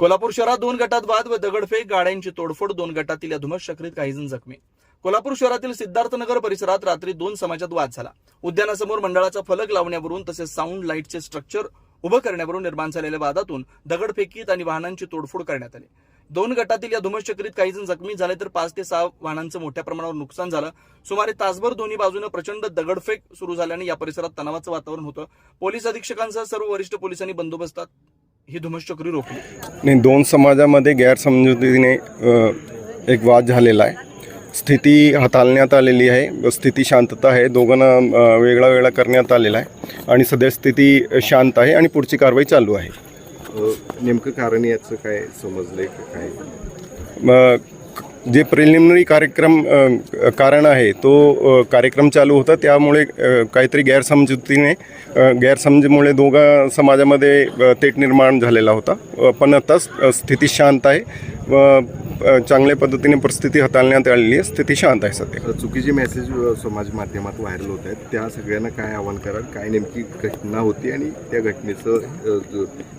कोल्हापूर शहरात दोन गटात वाद व दगडफेक गाड्यांची तोडफोड दोन गटातील या धुमश्चक्रीत काही जण जखमी. कोल्हापूर शहरातील सिद्धार्थनगर परिसरात रात्री दोन समाजात वाद झाला. उद्यानासमोर मंडळाचा फलक लावण्यावरून तसेच साऊंड लाईटचे स्ट्रक्चर उभं करण्यावरून निर्माण झालेल्या वादातून दगडफेकीत आणि वाहनांची तोडफोड करण्यात आली. दोन गटातील या धुमश्चक्रीत काही जण जखमी झाले तर पाच ते सहा वाहनांचं मोठ्या प्रमाणावर नुकसान झालं. सुमारे तासभर दोन्ही बाजूनं प्रचंड दगडफेक सुरू झाल्याने या परिसरात तणावाचं वातावरण होतं. पोलीस अधीक्षकांसह सर्व वरिष्ठ पोलिसांनी बंदोबस्तात ही धुमश्चक्री रोखली. नाही दोन समाजामध्ये गैरसमजुतीने अ, एक वाद झालेला आहे. स्थिती हाताळण्यात आलेली आहे स्थिती शांतता आहे दोघांना अ, वेगळा वेगळा करण्यात आलेला आहे आणि सध्या स्थिती शांत आहे आणि पुढची कारवाई चालू आहे. अ, नेमकं कारण याचं काय समजलंय का काय? म, क- जे प्रिलिमिनरी कार्यक्रम कारण आहे तो कार्यक्रम चालू होता. त्यामुळे काहीतरी गैरसमजुतीने गैरसमजीमुळे दोघा समाजामध्ये तेट निर्माण झालेला होता. पण आता स्थिती शांत आहे. व चांगल्या पद्धतीने परिस्थिती हाताळण्यात आलेली आहे. स्थिती शांत आहे सध्या. चुकीचे मेसेज समाज माध्यमात व्हायरल होत आहेत. त्या सगळ्यांना काय आव्हान कराल? काय नेमकी घटना होती आणि त्या घटनेचं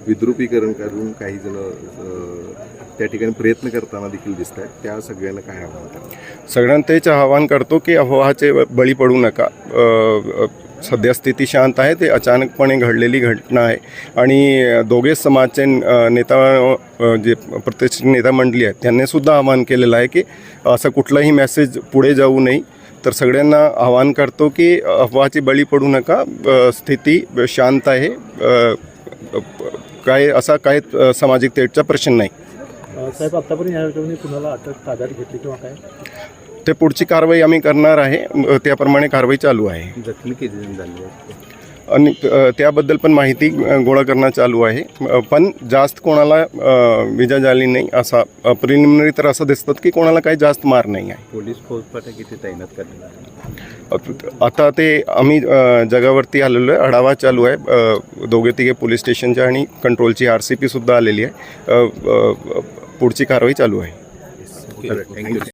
विद्रुपीकरण करून काही जण त्या ठिकाणी प्रयत्न करताना देखील दिसत आहेत. त्या सगळ्यांना काय आव्हान कराल? सगळ्यांना तेच आवाहन करतो की अफवाचे बळी पडू नका. सध्या स्थिती शांत आहे ते अचानकपणे घडलेली घटना आहे. आणि दोघेच समाजचे नेता जे प्रतिष्ठित नेता मंडळी आहेत त्यांनीसुद्धा आवाहन केलेलं आहे की असं कुठलाही मेसेज पुढे जाऊ नये. तर सगळ्यांना आवाहन करतो की अफवाची बळी पडू नका स्थिती शांत आहे काय असा काय सामाजिक तेटचा प्रश्न नाही. साहेब आतापर्यंत या कुणाला अटक ताब्यात घेतली किंवा काय? ते पुढची कारवाई आम्ही करणार आहे. त्याप्रमाणे कारवाई चालू आहे. जखमी किती जण झाले आहेत? आणि अ, त्याबद्दल पण माहिती अ, गोळा करणं चालू आहे. अ, पण जास्त कोणाला अ, विजा झाली नाही असा प्रिलिमिनरी तर असं दिसतात की कोणाला काही जास्त मार नाही आहे. पोलीस किती तैनात करण्यात आले? अ, आता ते आम्ही अ, जगावरती आलेलो आहे. आढावा चालू आहे. अ, दोघे तिघे पोलीस स्टेशनच्या आणि कंट्रोलची आर सी पी सुद्धा आलेली आहे. अ, अ, पुढची कारवाई चालू आहे. You.